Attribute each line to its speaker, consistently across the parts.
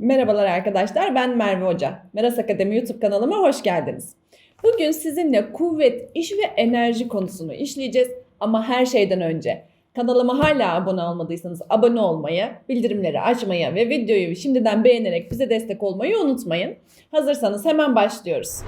Speaker 1: Merhabalar arkadaşlar, ben Merve Hoca. Meras Akademi YouTube kanalıma hoş geldiniz. Bugün sizinle kuvvet, iş ve enerji konusunu işleyeceğiz. Ama her şeyden önce kanalıma hala abone olmadıysanız abone olmayı, bildirimleri açmayı ve videoyu şimdiden beğenerek bize destek olmayı unutmayın. Hazırsanız hemen başlıyoruz.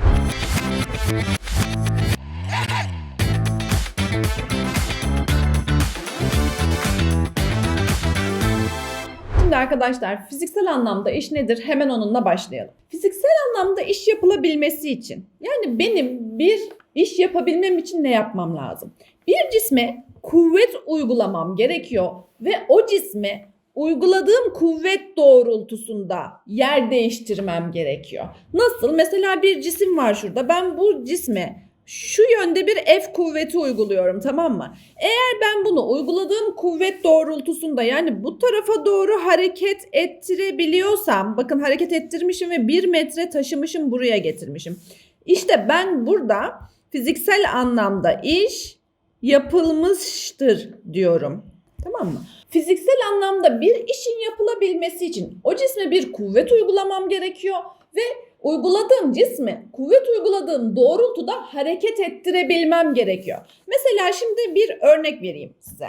Speaker 1: Şimdi arkadaşlar fiziksel anlamda iş nedir? Hemen onunla başlayalım. Fiziksel anlamda iş yapılabilmesi için yani benim bir iş yapabilmem için ne yapmam lazım? Bir cisme kuvvet uygulamam gerekiyor ve o cisme uyguladığım kuvvet doğrultusunda yer değiştirmem gerekiyor. Nasıl? Mesela bir cisim var şurada. Ben bu cisme şu yönde bir F kuvveti uyguluyorum tamam mı? Eğer ben bunu uyguladığım kuvvet doğrultusunda yani bu tarafa doğru hareket ettirebiliyorsam bakın hareket ettirmişim ve bir metre taşımışım buraya getirmişim. İşte ben burada fiziksel anlamda iş yapılmıştır diyorum. Tamam mı? Fiziksel anlamda bir işin yapılabilmesi için o cisme bir kuvvet uygulamam gerekiyor ve uyguladığım cismi kuvvet uyguladığım doğrultuda hareket ettirebilmem gerekiyor. Mesela şimdi bir örnek vereyim size.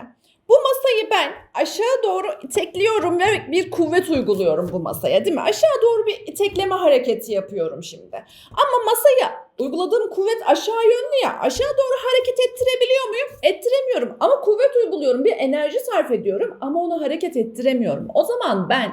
Speaker 1: Bu masayı ben aşağı doğru itekliyorum ve bir kuvvet uyguluyorum bu masaya değil mi? Aşağı doğru bir itekleme hareketi yapıyorum şimdi. Ama masaya uyguladığım kuvvet aşağı yönlü ya aşağı doğru hareket ettirebiliyor muyum? Ettiremiyorum ama kuvvet uyguluyorum bir enerji sarf ediyorum ama onu hareket ettiremiyorum. O zaman ben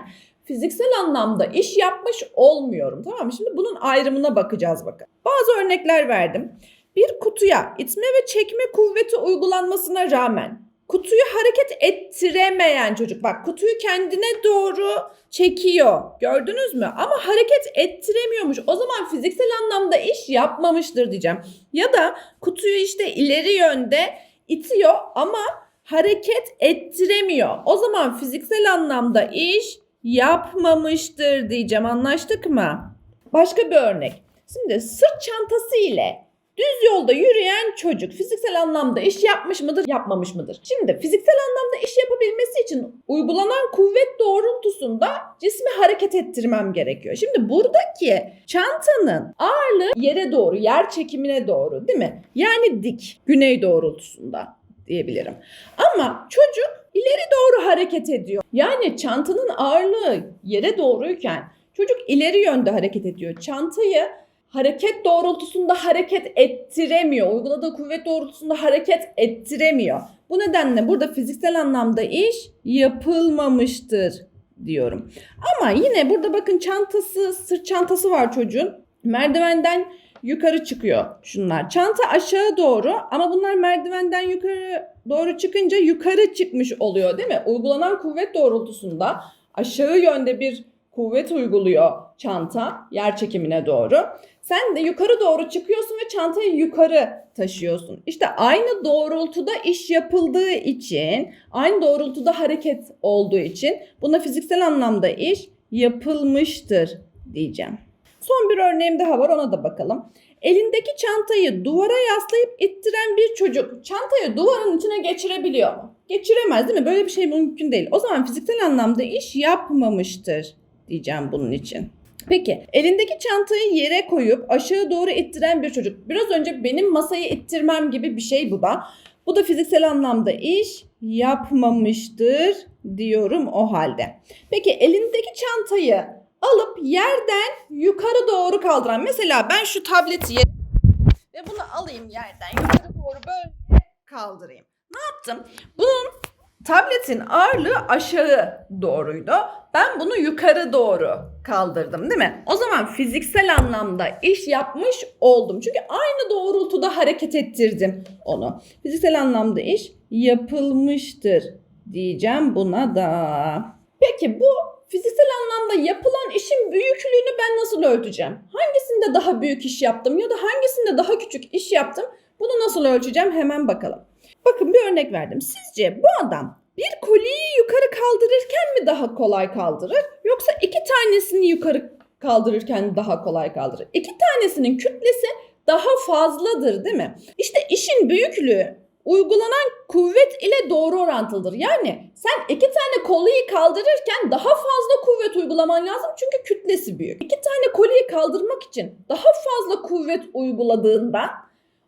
Speaker 1: fiziksel anlamda iş yapmış olmuyorum. Tamam mı? Şimdi bunun ayrımına bakacağız bakın. Bazı örnekler verdim. Bir kutuya itme ve çekme kuvveti uygulanmasına rağmen kutuyu hareket ettiremeyen çocuk. Bak kutuyu kendine doğru çekiyor. Gördünüz mü? Ama hareket ettiremiyormuş. O zaman fiziksel anlamda iş yapmamıştır diyeceğim. Ya da kutuyu işte ileri yönde itiyor ama hareket ettiremiyor. O zaman fiziksel anlamda iş yapmamıştır diyeceğim. Anlaştık mı? Başka bir örnek. Şimdi sırt çantası ile düz yolda yürüyen çocuk fiziksel anlamda iş yapmış mıdır, yapmamış mıdır? Şimdi fiziksel anlamda iş yapabilmesi için uygulanan kuvvet doğrultusunda cismi hareket ettirmem gerekiyor. Şimdi buradaki çantanın ağırlığı yere doğru, yer çekimine doğru değil mi? Yani dik, güney doğrultusunda diyebilirim. Ama çocuk ileri doğru hareket ediyor. Yani çantanın ağırlığı yere doğruyken çocuk ileri yönde hareket ediyor. Çantayı hareket doğrultusunda hareket ettiremiyor. Uyguladığı kuvvet doğrultusunda hareket ettiremiyor. Bu nedenle burada fiziksel anlamda iş yapılmamıştır diyorum. Ama yine burada bakın çantası, sırt çantası var çocuğun. Merdivenden yukarı çıkıyor şunlar. Çanta aşağı doğru ama bunlar merdivenden yukarı doğru çıkınca yukarı çıkmış oluyor değil mi? Uygulanan kuvvet doğrultusunda aşağı yönde bir kuvvet uyguluyor çanta yer çekimine doğru. Sen de yukarı doğru çıkıyorsun ve çantayı yukarı taşıyorsun. İşte aynı doğrultuda iş yapıldığı için, aynı doğrultuda hareket olduğu için buna fiziksel anlamda iş yapılmıştır diyeceğim. Son bir örneğim daha var ona da bakalım. Elindeki çantayı duvara yaslayıp ittiren bir çocuk çantayı duvarın içine geçirebiliyor mu? Geçiremez değil mi? Böyle bir şey mümkün değil. O zaman fiziksel anlamda iş yapmamıştır diyeceğim bunun için. Peki elindeki çantayı yere koyup aşağı doğru ittiren bir çocuk. Biraz önce benim masayı ittirmem gibi bir şey bu da. Bu da fiziksel anlamda iş yapmamıştır diyorum o halde. Peki elindeki çantayı alıp yerden yukarı doğru kaldıran. Mesela ben şu tableti yere ve bunu alayım yerden yukarı doğru böyle kaldırayım. Ne yaptım? Bunun tabletin ağırlığı aşağı doğruydu. Ben bunu yukarı doğru kaldırdım değil mi? O zaman fiziksel anlamda iş yapmış oldum. Çünkü aynı doğrultuda hareket ettirdim onu. Fiziksel anlamda iş yapılmıştır diyeceğim buna da. Peki bu fiziksel anlamda yapılan işin büyüklüğünü ben nasıl ölçeceğim? Hangisinde daha büyük iş yaptım ya da hangisinde daha küçük iş yaptım? Bunu nasıl ölçeceğim hemen bakalım. Bakın bir örnek verdim. Sizce bu adam bir koliyi yukarı kaldırırken mi daha kolay kaldırır yoksa iki tanesini yukarı kaldırırken daha kolay kaldırır? İki tanesinin kütlesi daha fazladır değil mi? İşte işin büyüklüğü uygulanan kuvvet ile doğru orantılıdır. Yani sen iki tane koliyi kaldırırken daha fazla kuvvet uygulaman lazım çünkü kütlesi büyük. İki tane koliyi kaldırmak için daha fazla kuvvet uyguladığında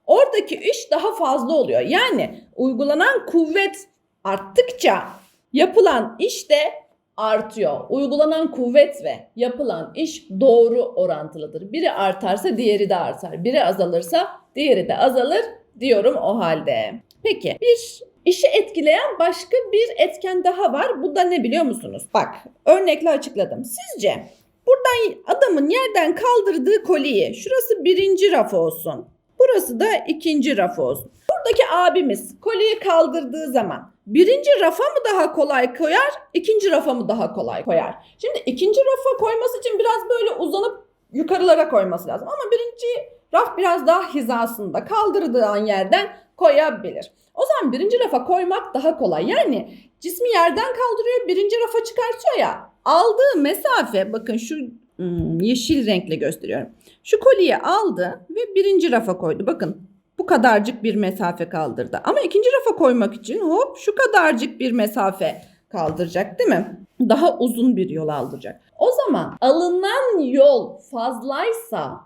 Speaker 1: oradaki iş daha fazla oluyor. Yani uygulanan kuvvet arttıkça yapılan iş de artıyor. Uygulanan kuvvet ve yapılan iş doğru orantılıdır. Biri artarsa diğeri de artar. Biri azalırsa diğeri de azalır diyorum o halde. Peki bir işi etkileyen başka bir etken daha var. Bu da ne biliyor musunuz? Bak örnekle açıkladım. Sizce buradan adamın yerden kaldırdığı koliyi şurası birinci raf olsun. Burası da ikinci raf olsun. Buradaki abimiz koliyi kaldırdığı zaman birinci rafa mı daha kolay koyar, ikinci rafa mı daha kolay koyar? Şimdi ikinci rafa koyması için biraz böyle uzanıp yukarılara koyması lazım. Ama birinci raf biraz daha hizasında kaldırdığı an yerden koyabilir. O zaman birinci rafa koymak daha kolay. Yani cismi yerden kaldırıyor, birinci rafa çıkartıyor ya. Aldığı mesafe bakın şu hmm, yeşil renkle gösteriyorum. Şu kolyeyi aldı ve birinci rafa koydu. Bakın bu kadarcık bir mesafe kaldırdı. Ama ikinci rafa koymak için hop şu kadarcık bir mesafe kaldıracak değil mi? Daha uzun bir yol aldıracak. O zaman alınan yol fazlaysa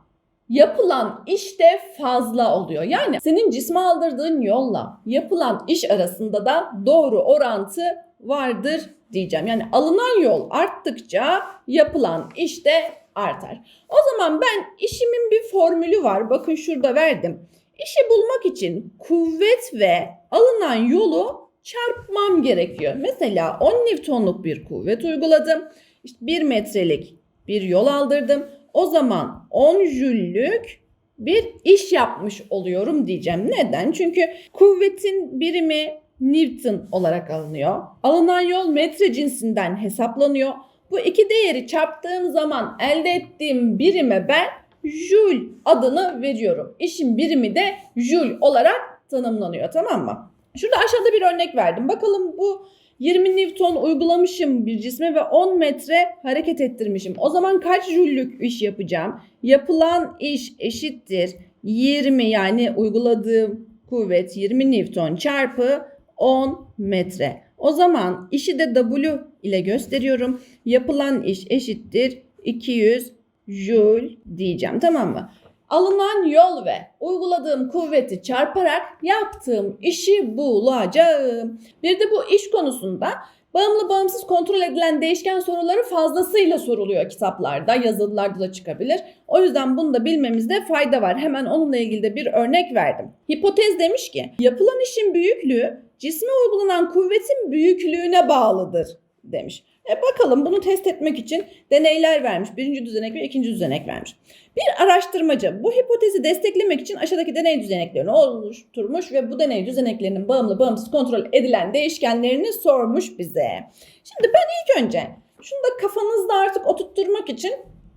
Speaker 1: yapılan iş de fazla oluyor. Yani senin cisme aldırdığın yolla yapılan iş arasında da doğru orantı vardır diyeceğim. Yani alınan yol arttıkça yapılan iş de artar. O zaman ben işimin bir formülü var. Bakın şurada verdim. İşi bulmak için kuvvet ve alınan yolu çarpmam gerekiyor. Mesela 10 Newton'luk bir kuvvet uyguladım. İşte 1 metrelik bir yol aldırdım. O zaman 10 jüllük bir iş yapmış oluyorum diyeceğim. Neden? Çünkü kuvvetin birimi Newton olarak alınıyor. Alınan yol metre cinsinden hesaplanıyor. Bu iki değeri çarptığım zaman elde ettiğim birime ben Joule adını veriyorum. İşin birimi de Joule olarak tanımlanıyor tamam mı? Şurada aşağıda bir örnek verdim. Bakalım bu 20 Newton uygulamışım bir cisme ve 10 metre hareket ettirmişim. O zaman kaç jüllük iş yapacağım? Yapılan iş eşittir 20 yani uyguladığım kuvvet 20 Newton çarpı 10 metre. O zaman işi de W ile gösteriyorum. Yapılan iş eşittir 200 joule diyeceğim tamam mı? Alınan yol ve uyguladığım kuvveti çarparak yaptığım işi bulacağım. Bir de bu iş konusunda bağımlı bağımsız kontrol edilen değişken soruları fazlasıyla soruluyor kitaplarda, yazılılarda da çıkabilir. O yüzden bunu da bilmemizde fayda var. Hemen onunla ilgili de bir örnek verdim. Hipotez demiş ki yapılan işin büyüklüğü cisme uygulanan kuvvetin büyüklüğüne bağlıdır demiş. E bakalım bunu test etmek için deneyler vermiş. Birinci düzenek ve ikinci düzenek vermiş. Bir araştırmacı bu hipotezi desteklemek için aşağıdaki deney düzeneklerini oluşturmuş ve bu deney düzeneklerinin bağımlı bağımsız kontrol edilen değişkenlerini sormuş bize. Şimdi ben ilk önce şunu da kafanızda artık oturtturmak için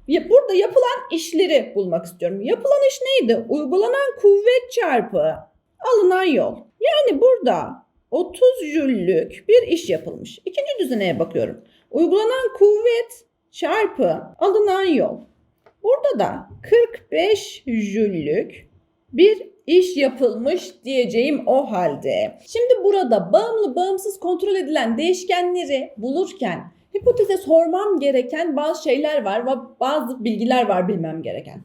Speaker 1: burada yapılan işleri bulmak istiyorum. Yapılan iş neydi? Uygulanan kuvvet çarpı alınan yol. Yani burada 30 jüllük bir iş yapılmış. İkinci düzeneye bakıyorum. Uygulanan kuvvet çarpı alınan yol. Burada da 45 jüllük bir iş yapılmış diyeceğim o halde. Şimdi burada bağımlı bağımsız kontrol edilen değişkenleri bulurken hipoteze sormam gereken bazı şeyler var ve bazı bilgiler var bilmem gereken.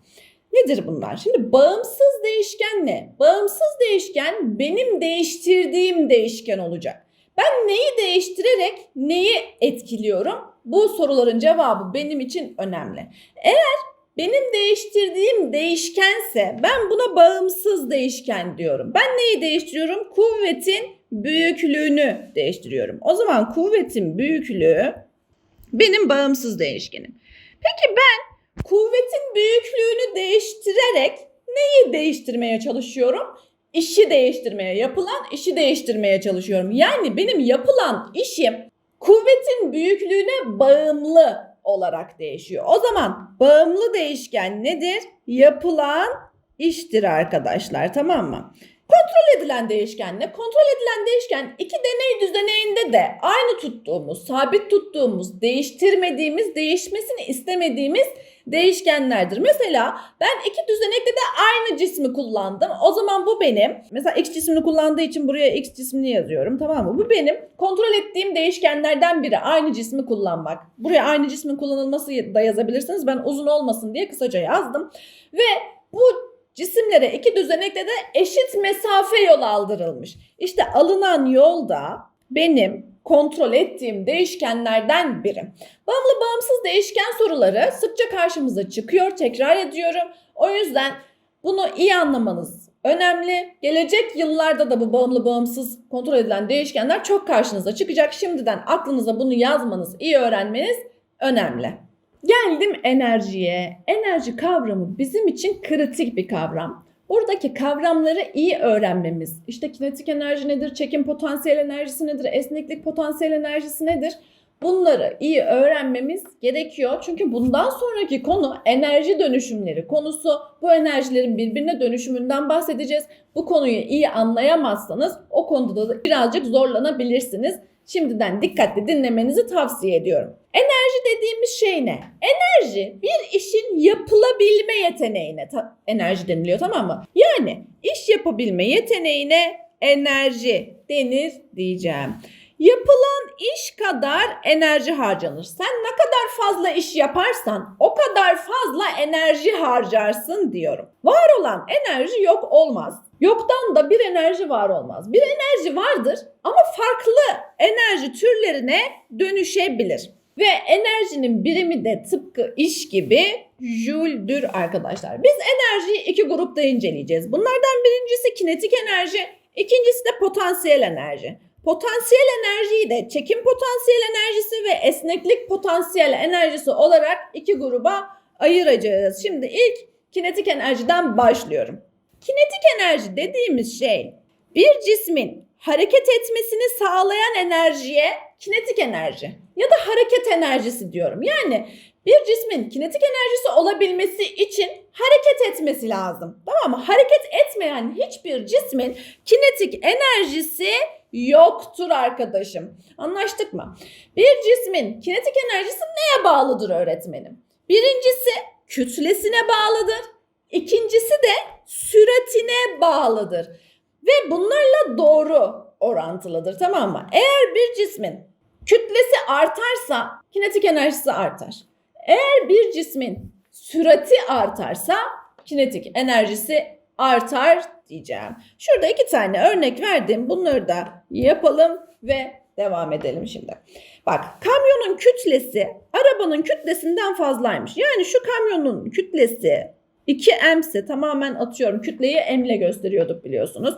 Speaker 1: Nedir bunlar? Şimdi bağımsız değişken ne? Bağımsız değişken benim değiştirdiğim değişken olacak. Ben neyi değiştirerek neyi etkiliyorum? Bu soruların cevabı benim için önemli. Eğer benim değiştirdiğim değişkense ben buna bağımsız değişken diyorum. Ben neyi değiştiriyorum? Kuvvetin büyüklüğünü değiştiriyorum. O zaman kuvvetin büyüklüğü benim bağımsız değişkenim. Peki ben kuvvetin büyüklüğünü değiştirerek neyi değiştirmeye çalışıyorum? İşi değiştirmeye, yapılan işi değiştirmeye çalışıyorum. Yani benim yapılan işim kuvvetin büyüklüğüne bağımlı olarak değişiyor. O zaman bağımlı değişken nedir? Yapılan iştir arkadaşlar tamam mı? Kontrol edilen değişkenle kontrol edilen değişken iki deney düzeneyinde de aynı tuttuğumuz, sabit tuttuğumuz, değiştirmediğimiz, değişmesini istemediğimiz değişkenlerdir. Mesela ben iki düzenekte de aynı cismi kullandım. O zaman bu benim. Mesela x cismini kullandığı için buraya x cismini yazıyorum. Tamam mı? Bu benim kontrol ettiğim değişkenlerden biri. Aynı cismi kullanmak. Buraya aynı cismin kullanılması da yazabilirsiniz. Ben uzun olmasın diye kısaca yazdım. Ve bu cisimlere iki düzenekte de eşit mesafe yol aldırılmış. İşte alınan yolda benim kontrol ettiğim değişkenlerden biri. Bağımlı bağımsız değişken soruları sıkça karşımıza çıkıyor. Tekrar ediyorum. O yüzden bunu iyi anlamanız önemli. Gelecek yıllarda da bu bağımlı bağımsız kontrol edilen değişkenler çok karşınıza çıkacak. Şimdiden aklınıza bunu yazmanız, iyi öğrenmeniz önemli. Geldim enerjiye. Enerji kavramı bizim için kritik bir kavram. Buradaki kavramları iyi öğrenmemiz, işte kinetik enerji nedir, çekim potansiyel enerjisi nedir, esneklik potansiyel enerjisi nedir? Bunları iyi öğrenmemiz gerekiyor. Çünkü bundan sonraki konu enerji dönüşümleri konusu. Bu enerjilerin birbirine dönüşümünden bahsedeceğiz. Bu konuyu iyi anlayamazsanız o konuda da birazcık zorlanabilirsiniz. Şimdiden dikkatli dinlemenizi tavsiye ediyorum. Enerji dediğimiz şey ne? Enerji bir işin yapılabilme yeteneğine ta- enerji deniliyor tamam mı? Yani iş yapabilme yeteneğine enerji denir diyeceğim. Yapılan iş kadar enerji harcanır. Sen ne kadar fazla iş yaparsan o kadar fazla enerji harcarsın diyorum. Var olan enerji yok olmaz. Yoktan da bir enerji var olmaz. Bir enerji vardır ama farklı enerji türlerine dönüşebilir. Ve enerjinin birimi de tıpkı iş gibi jüldür arkadaşlar. Biz enerjiyi iki grupta inceleyeceğiz. Bunlardan birincisi kinetik enerji, ikincisi de potansiyel enerji. Potansiyel enerjiyi de çekim potansiyel enerjisi ve esneklik potansiyel enerjisi olarak iki gruba ayıracağız. Şimdi ilk kinetik enerjiden başlıyorum. Kinetik enerji dediğimiz şey bir cismin hareket etmesini sağlayan enerjiye kinetik enerji ya da hareket enerjisi diyorum. Yani bir cismin kinetik enerjisi olabilmesi için hareket etmesi lazım. Tamam mı? Hareket etmeyen hiçbir cismin kinetik enerjisi yoktur arkadaşım. Anlaştık mı? Bir cismin kinetik enerjisi neye bağlıdır öğretmenim? Birincisi kütlesine bağlıdır. İkincisi de süratine bağlıdır. Ve bunlarla doğru orantılıdır tamam mı? Eğer bir cismin kütlesi artarsa kinetik enerjisi artar. Eğer bir cismin sürati artarsa kinetik enerjisi artar diyeceğim. Şurada iki tane örnek verdim. Bunları da yapalım ve devam edelim şimdi. Bak kamyonun kütlesi arabanın kütlesinden fazlaymış. Yani şu kamyonun kütlesi 2M ise tamamen atıyorum. Kütleyi M ile gösteriyorduk biliyorsunuz.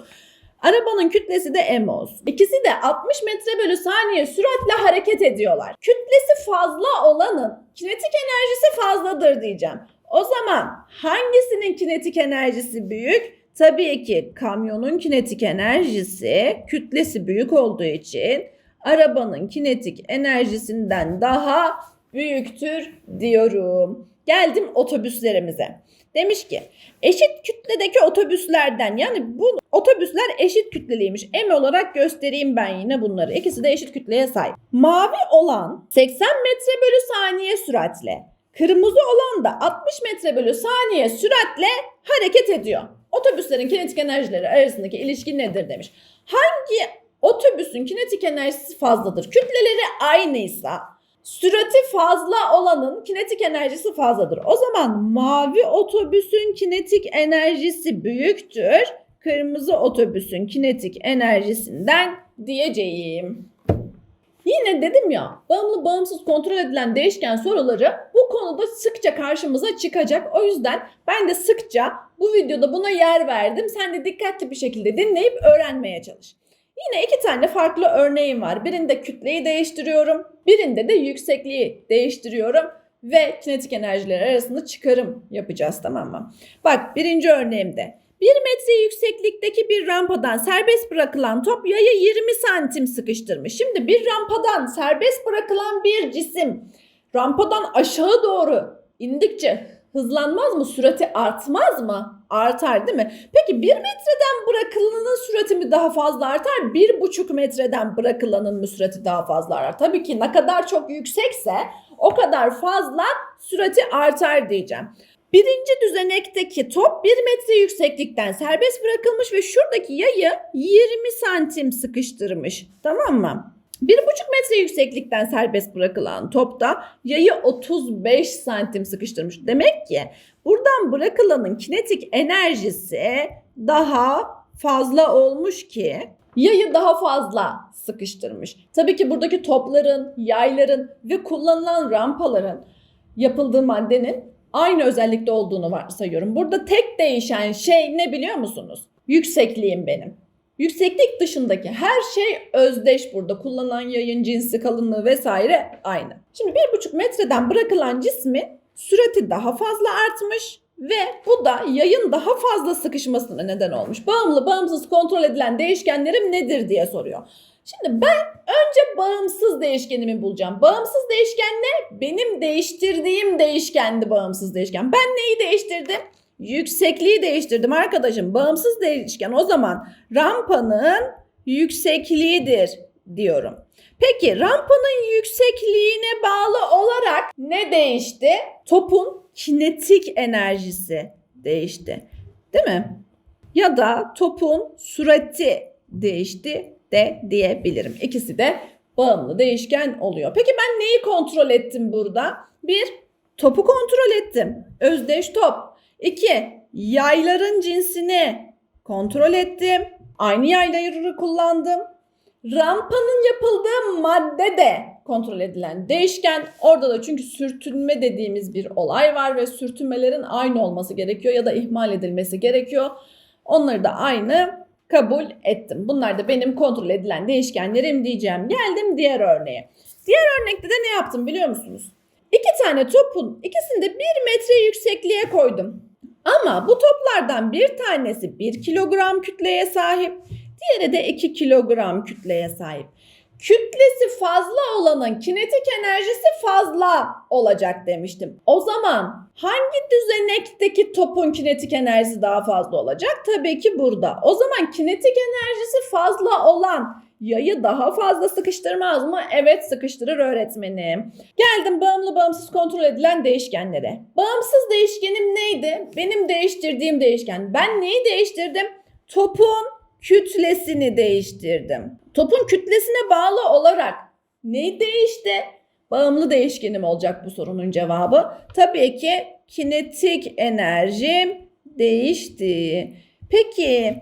Speaker 1: Arabanın kütlesi de M olsun. İkisi de 60 metre bölü saniye süratle hareket ediyorlar. Kütlesi fazla olanın kinetik enerjisi fazladır diyeceğim. O zaman hangisinin kinetik enerjisi büyük? Tabii ki kamyonun kinetik enerjisi kütlesi büyük olduğu için arabanın kinetik enerjisinden daha büyüktür diyorum. Geldim otobüslerimize. Demiş ki eşit kütledeki otobüslerden yani bu otobüsler eşit kütleliymiş. M olarak göstereyim ben yine bunları. İkisi de eşit kütleye sahip. Mavi olan 80 metre bölü saniye süratle. Kırmızı olan da 60 metre bölü saniye süratle hareket ediyor. Otobüslerin kinetik enerjileri arasındaki ilişki nedir demiş. Hangi otobüsün kinetik enerjisi fazladır? Kütleleri aynıysa sürati fazla olanın kinetik enerjisi fazladır. O zaman mavi otobüsün kinetik enerjisi büyüktür. Kırmızı otobüsün kinetik enerjisinden diyeceğim. Yine dedim ya bağımlı bağımsız kontrol edilen değişken soruları bu konuda sıkça karşımıza çıkacak. O yüzden ben de sıkça bu videoda buna yer verdim. Sen de dikkatli bir şekilde dinleyip öğrenmeye çalış. Yine iki tane farklı örneğim var. Birinde kütleyi değiştiriyorum. Birinde de yüksekliği değiştiriyorum. Ve kinetik enerjiler arasında çıkarım yapacağız tamam mı? Bak birinci örneğimde. 1 metre yükseklikteki bir rampadan serbest bırakılan top yaya 20 santim sıkıştırmış. Şimdi bir rampadan serbest bırakılan bir cisim rampadan aşağı doğru indikçe hızlanmaz mı? Sürati artmaz mı? Artar değil mi? Peki 1 metreden bırakılanın sürati mi daha fazla artar? 1,5 metreden bırakılanın mı sürati daha fazla artar? Tabii ki ne kadar çok yüksekse o kadar fazla sürati artar diyeceğim. Birinci düzenekteki top 1 metre yükseklikten serbest bırakılmış ve şuradaki yayı 20 santim sıkıştırmış. Tamam mı? 1,5 metre yükseklikten serbest bırakılan topta yayı 35 santim sıkıştırmış. Demek ki buradan bırakılanın kinetik enerjisi daha fazla olmuş ki yayı daha fazla sıkıştırmış. Tabii ki buradaki topların, yayların ve kullanılan rampaların yapıldığı maddenin aynı özellikte olduğunu varsayıyorum. Burada tek değişen şey ne biliyor musunuz? Yüksekliğim benim. Yükseklik dışındaki her şey özdeş burada. Kullanılan yayın cinsi, kalınlığı vesaire aynı. Şimdi 1,5 metreden bırakılan cismi sürati daha fazla artmış ve bu da yayın daha fazla sıkışmasına neden olmuş. Bağımlı, bağımsız kontrol edilen değişkenlerim nedir diye soruyor. Şimdi ben önce bağımsız değişkenimi bulacağım. Bağımsız değişken ne? Benim değiştirdiğim değişkendi bağımsız değişken. Ben neyi değiştirdim? Yüksekliği değiştirdim arkadaşım. Bağımsız değişken o zaman rampanın yüksekliğidir diyorum. Peki rampanın yüksekliğine bağlı olarak ne değişti? Topun kinetik enerjisi değişti. Değil mi? Ya da topun sürati değişti de diyebilirim. İkisi de bağımlı değişken oluyor. Peki ben neyi kontrol ettim burada? Bir, topu kontrol ettim. Özdeş top. İki, yayların cinsini kontrol ettim. Aynı yayları kullandım. Rampanın yapıldığı madde de kontrol edilen değişken. Orada da çünkü sürtünme dediğimiz bir olay var ve sürtünmelerin aynı olması gerekiyor ya da ihmal edilmesi gerekiyor. Onları da aynı kabul ettim. Bunlar da benim kontrol edilen değişkenlerim diyeceğim. Geldim diğer örneğe. Diğer örnekte de ne yaptım biliyor musunuz? İki tane topun ikisini de bir metre yüksekliğe koydum. Ama bu toplardan bir tanesi 1 kilogram kütleye sahip, diğeri de 2 kilogram kütleye sahip. Kütlesi fazla olanın kinetik enerjisi fazla olacak demiştim. O zaman hangi düzenekteki topun kinetik enerjisi daha fazla olacak? Tabii ki burada. O zaman kinetik enerjisi fazla olan yayı daha fazla sıkıştırmaz mı? Evet sıkıştırır öğretmenim. Geldim bağımlı bağımsız kontrol edilen değişkenlere. Bağımsız değişkenim neydi? Benim değiştirdiğim değişken. Ben neyi değiştirdim? Topun kütlesini değiştirdim. Topun kütlesine bağlı olarak ne değişti? Bağımlı değişkenim olacak bu sorunun cevabı. Tabii ki kinetik enerjim değişti. Peki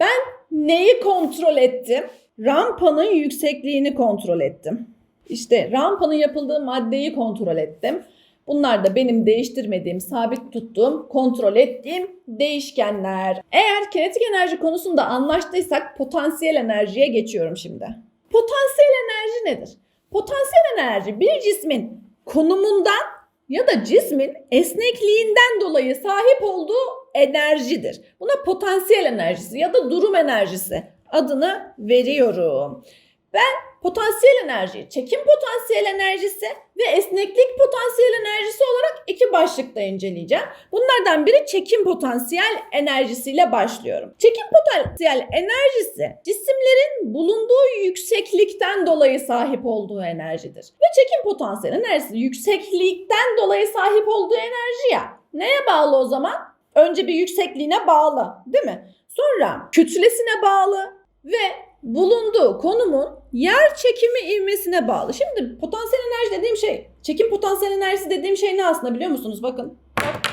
Speaker 1: ben neyi kontrol ettim? Rampanın yüksekliğini kontrol ettim. İşte rampanın yapıldığı maddeyi kontrol ettim. Bunlar da benim değiştirmediğim, sabit tuttuğum, kontrol ettiğim değişkenler. Eğer kinetik enerji konusunda anlaştıysak potansiyel enerjiye geçiyorum şimdi. Potansiyel enerji nedir? Potansiyel enerji bir cismin konumundan ya da cismin esnekliğinden dolayı sahip olduğu enerjidir. Buna potansiyel enerjisi ya da durum enerjisi adını veriyorum. Ben potansiyel enerji, çekim potansiyel enerjisi ve esneklik potansiyel enerjisi olarak iki başlıkta inceleyeceğim. Bunlardan biri çekim potansiyel enerjisiyle başlıyorum. Çekim potansiyel enerjisi cisimlerin bulunduğu yükseklikten dolayı sahip olduğu enerjidir. Ve çekim potansiyel enerjisi yükseklikten dolayı sahip olduğu enerji ya. Neye bağlı o zaman? Önce bir yüksekliğine bağlı değil mi? Sonra kütlesine bağlı ve bulunduğu konumun yer çekimi ivmesine bağlı. Şimdi potansiyel enerji dediğim şey, çekim potansiyel enerjisi dediğim şey ne aslında biliyor musunuz? Bakın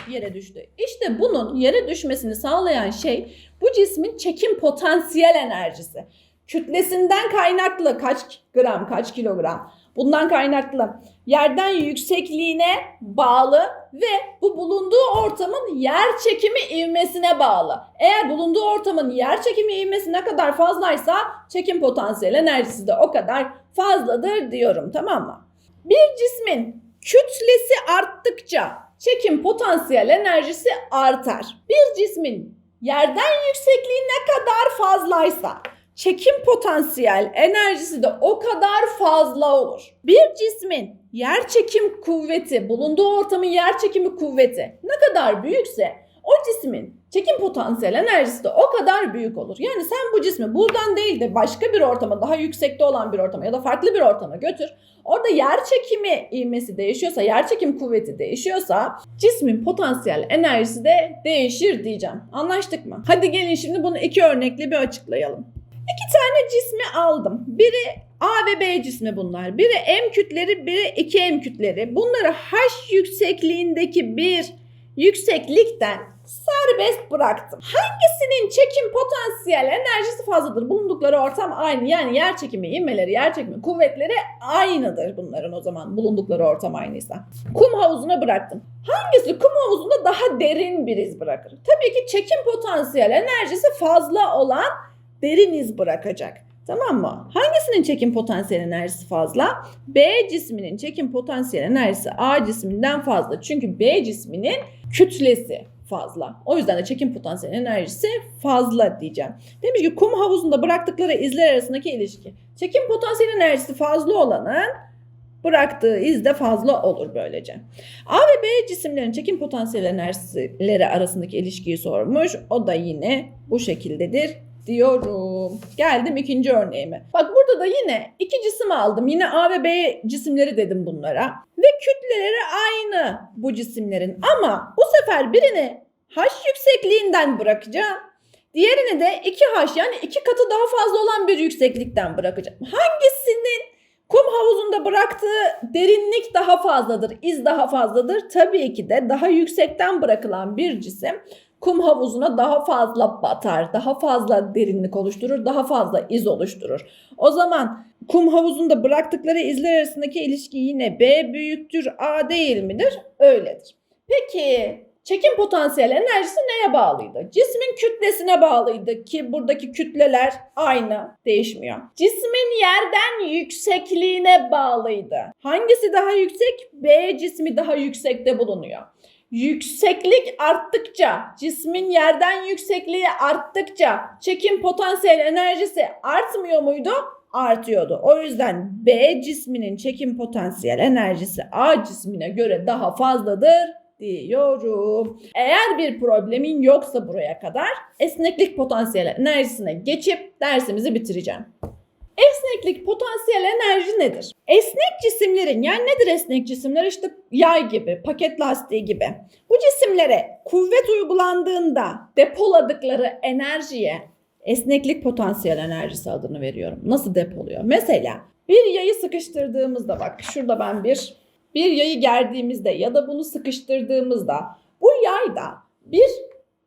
Speaker 1: yere düştü. İşte bunun yere düşmesini sağlayan şey bu cismin çekim potansiyel enerjisi. Kütlesinden kaynaklı kaç gram, kaç kilogram bundan kaynaklı yerden yüksekliğine bağlı ve bu bulunduğu ortamın yer çekimi ivmesine bağlı. Eğer bulunduğu ortamın yer çekimi ivmesi ne kadar fazlaysa çekim potansiyel enerjisi de o kadar fazladır diyorum tamam mı? Bir cismin kütlesi arttıkça çekim potansiyel enerjisi artar. Bir cismin yerden yüksekliği ne kadar fazlaysa çekim potansiyel enerjisi de o kadar fazla olur. Bir cismin yer çekim kuvveti, bulunduğu ortamın yer çekimi kuvveti ne kadar büyükse o cismin çekim potansiyel enerjisi de o kadar büyük olur. Yani sen bu cismi buradan değil de başka bir ortama, daha yüksekte olan bir ortama ya da farklı bir ortama götür. Orada yer çekimi ivmesi değişiyorsa, yer çekim kuvveti değişiyorsa cismin potansiyel enerjisi de değişir diyeceğim. Anlaştık mı? Hadi gelin şimdi bunu iki örnekle bir açıklayalım. İki tane cismi aldım. Biri A ve B cismi bunlar. Biri M kütleri, biri 2M kütleri. Bunları H yüksekliğindeki bir yükseklikten serbest bıraktım. Hangisinin çekim potansiyel enerjisi fazladır? Bulundukları ortam aynı. Yani yer çekimi, ivmeleri, yer çekimi kuvvetleri aynıdır bunların o zaman. Bulundukları ortam aynıysa. Kum havuzuna bıraktım. Hangisi kum havuzunda daha derin bir iz bırakır? Tabii ki çekim potansiyel enerjisi fazla olan derin iz bırakacak. Tamam mı? Hangisinin çekim potansiyel enerjisi fazla? B cisminin çekim potansiyel enerjisi A cisminden fazla. Çünkü B cisminin kütlesi fazla. O yüzden de çekim potansiyel enerjisi fazla diyeceğim. Demiş ki kum havuzunda bıraktıkları izler arasındaki ilişki. Çekim potansiyel enerjisi fazla olanın bıraktığı iz de fazla olur böylece. A ve B cisimlerin çekim potansiyel enerjileri arasındaki ilişkiyi sormuş. O da yine bu şekildedir diyorum. Geldim ikinci örneğime. Bak burada da yine iki cisim aldım. Yine A ve B cisimleri dedim bunlara. Ve kütleleri aynı bu cisimlerin. Ama bu sefer birini H yüksekliğinden bırakacağım. Diğerini de 2H yani iki katı daha fazla olan bir yükseklikten bırakacağım. Hangisinin kum havuzunda bıraktığı derinlik daha fazladır, iz daha fazladır? Tabii ki de daha yüksekten bırakılan bir cisim kum havuzuna daha fazla batar, daha fazla derinlik oluşturur, daha fazla iz oluşturur. O zaman kum havuzunda bıraktıkları izler arasındaki ilişki yine B büyüktür A değil midir? Öyledir. Peki çekim potansiyel enerjisi neye bağlıydı? Cismin kütlesine bağlıydı ki buradaki kütleler aynı değişmiyor. Cismin yerden yüksekliğine bağlıydı. Hangisi daha yüksek? B cismi daha yüksekte bulunuyor. Yükseklik arttıkça, cismin yerden yüksekliği arttıkça çekim potansiyel enerjisi artmıyor muydu? Artıyordu. O yüzden B cisminin çekim potansiyel enerjisi A cismine göre daha fazladır diyorum. Eğer bir problemin yoksa buraya kadar esneklik potansiyel enerjisine geçip dersimizi bitireceğim. Esneklik potansiyel enerji nedir? Esnek cisimlerin yani nedir esnek cisimler? İşte yay gibi, paket lastiği gibi. Bu cisimlere kuvvet uygulandığında depoladıkları enerjiye esneklik potansiyel enerjisi adını veriyorum. Nasıl depoluyor? Mesela bir yayı sıkıştırdığımızda bak şurada ben bir bir yayı gerdiğimizde ya da bunu sıkıştırdığımızda bu yayda bir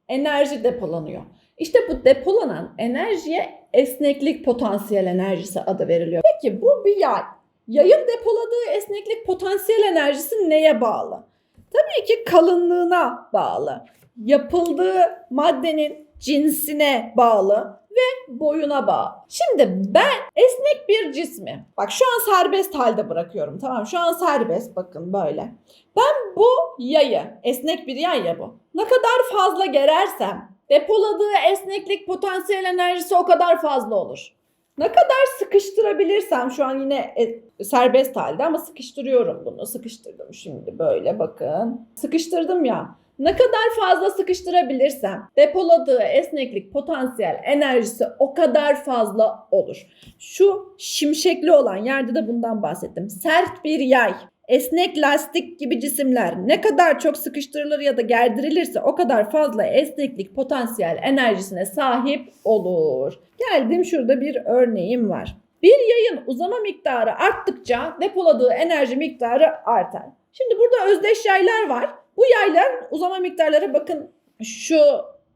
Speaker 1: enerji depolanıyor. İşte bu depolanan enerjiye esneklik potansiyel enerjisi adı veriliyor. Peki bu bir yay. Yayın depoladığı esneklik potansiyel enerjisi neye bağlı? Tabii ki kalınlığına bağlı. Yapıldığı maddenin cinsine bağlı ve boyuna bağlı. Şimdi ben esnek bir cismi, bak şu an serbest halde bırakıyorum tamam şu an serbest bakın böyle. Ben bu yayı, esnek bir yay ya bu. Ne kadar fazla gerersem depoladığı esneklik potansiyel enerjisi o kadar fazla olur. Ne kadar sıkıştırabilirsem şu an yine e, serbest halde ama sıkıştırıyorum bunu. Sıkıştırdım şimdi böyle bakın. Sıkıştırdım ya. Ne kadar fazla sıkıştırabilirsem depoladığı esneklik potansiyel enerjisi o kadar fazla olur. Şu şimşekli olan yerde de bundan bahsettim. Sert bir yay, esnek lastik gibi cisimler ne kadar çok sıkıştırılır ya da gerdirilirse o kadar fazla esneklik potansiyel enerjisine sahip olur. Geldim şurada bir örneğim var. Bir yayın uzama miktarı arttıkça depoladığı enerji miktarı artar. Şimdi burada özdeş yaylar var. Bu yaylar uzama miktarları bakın şu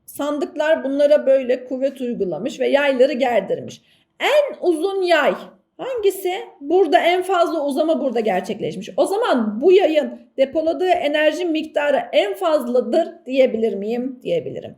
Speaker 1: sandıklar bunlara böyle kuvvet uygulamış ve yayları gerdirmiş. En uzun yay hangisi? Burada en fazla uzama burada gerçekleşmiş. O zaman bu yayın depoladığı enerji miktarı en fazladır diyebilir miyim? Diyebilirim.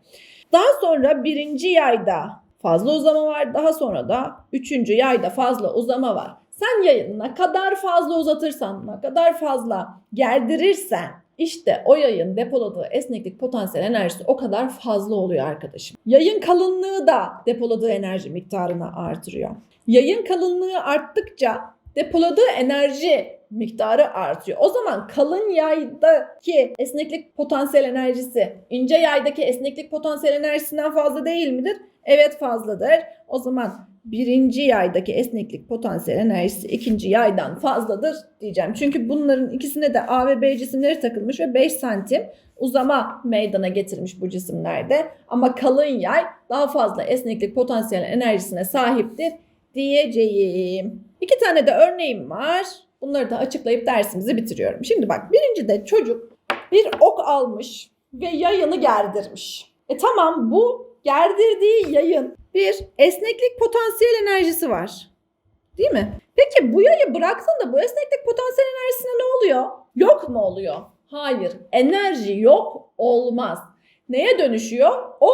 Speaker 1: Daha sonra birinci yayda fazla uzama var. Daha sonra da üçüncü yayda fazla uzama var. Sen yayını ne kadar fazla uzatırsan, ne kadar fazla gerdirirsen işte o yayın depoladığı esneklik potansiyel enerjisi o kadar fazla oluyor arkadaşım. Yayın kalınlığı da depoladığı enerji miktarını artırıyor. Yayın kalınlığı arttıkça depoladığı enerji miktarı artıyor. O zaman kalın yaydaki esneklik potansiyel enerjisi ince yaydaki esneklik potansiyel enerjisinden fazla değil midir? Evet fazladır. O zaman birinci yaydaki esneklik potansiyel enerjisi ikinci yaydan fazladır diyeceğim. Çünkü bunların ikisine de A ve B cisimleri takılmış ve 5 santim uzama meydana getirmiş bu cisimlerde. Ama kalın yay daha fazla esneklik potansiyel enerjisine sahiptir diyeceğim. İki tane de örneğim var. Bunları da açıklayıp dersimizi bitiriyorum. Şimdi bak birinci de çocuk bir ok almış ve yayını gerdirmiş. E tamam bu gerdirdiği yayın bir esneklik potansiyel enerjisi var. Değil mi? Peki bu yayı bıraktığında bu esneklik potansiyel enerjisine ne oluyor? Yok mu oluyor? Hayır. Enerji yok olmaz. Neye dönüşüyor? O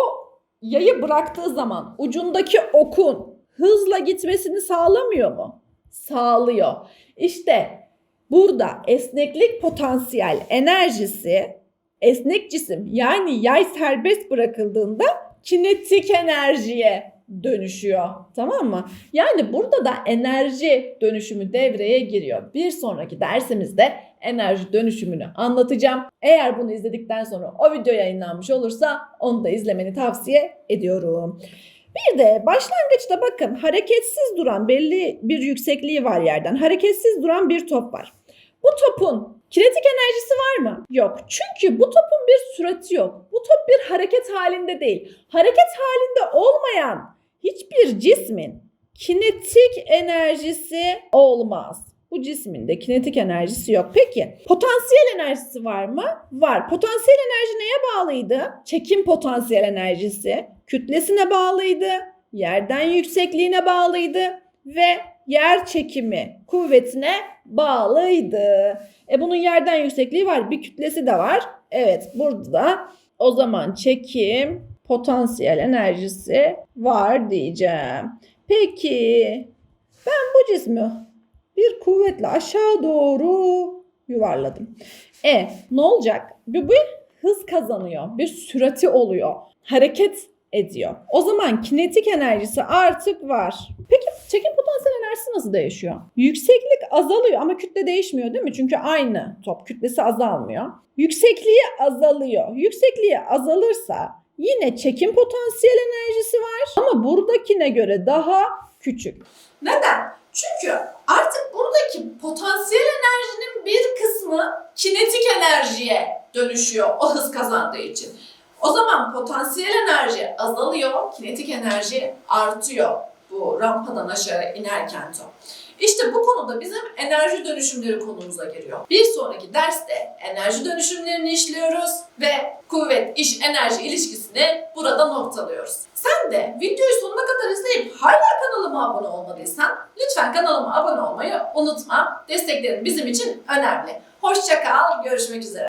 Speaker 1: yayı bıraktığı zaman ucundaki okun hızla gitmesini sağlamıyor mu? Sağlıyor. İşte burada esneklik potansiyel enerjisi esnek cisim yani yay serbest bırakıldığında kinetik enerjiye dönüşüyor. Tamam mı? Yani burada da enerji dönüşümü devreye giriyor. Bir sonraki dersimizde enerji dönüşümünü anlatacağım. Eğer bunu izledikten sonra o video yayınlanmış olursa onu da izlemeni tavsiye ediyorum. Bir de başlangıçta bakın hareketsiz duran belli bir yüksekliği var yerden. Hareketsiz duran bir top var. Bu topun kinetik enerjisi var mı? Yok. Çünkü bu topun bir sürati yok. Bu top bir hareket halinde değil. Hareket halinde olmayan hiçbir cismin kinetik enerjisi olmaz. Bu cismin de kinetik enerjisi yok. Peki potansiyel enerjisi var mı? Var. Potansiyel enerji neye bağlıydı? Çekim potansiyel enerjisi kütlesine bağlıydı. Yerden yüksekliğine bağlıydı ve yer çekimi kuvvetine bağlıydı. E bunun yerden yüksekliği var, bir kütlesi de var. Evet, burada da o zaman çekim potansiyel enerjisi var diyeceğim. Peki ben bu cismi bir kuvvetle aşağı doğru yuvarladım. E ne olacak? Bir, bir hız kazanıyor, bir sürati oluyor, hareket ediyor. O zaman kinetik enerjisi artık var. Peki çekim potansiyel enerjisi nasıl değişiyor? Yükseklik azalıyor ama kütle değişmiyor değil mi? Çünkü aynı top kütlesi azalmıyor. Yüksekliği azalıyor. Yüksekliği azalırsa yine çekim potansiyel enerjisi var ama buradakine göre daha küçük.
Speaker 2: Neden? Çünkü artık buradaki potansiyel enerjinin bir kısmı kinetik enerjiye dönüşüyor o hız kazandığı için. O zaman potansiyel enerji azalıyor, kinetik enerji artıyor bu rampadan aşağı inerken top. İşte bu konuda bizim enerji dönüşümleri konumuza giriyor. Bir sonraki derste enerji dönüşümlerini işliyoruz ve kuvvet, iş, enerji ilişkisini burada noktalıyoruz. Sen de videoyu sonuna kadar izleyip hala kanalıma abone olmadıysan lütfen kanalıma abone olmayı unutma. Desteklerin bizim için önemli. Hoşça kal, görüşmek üzere.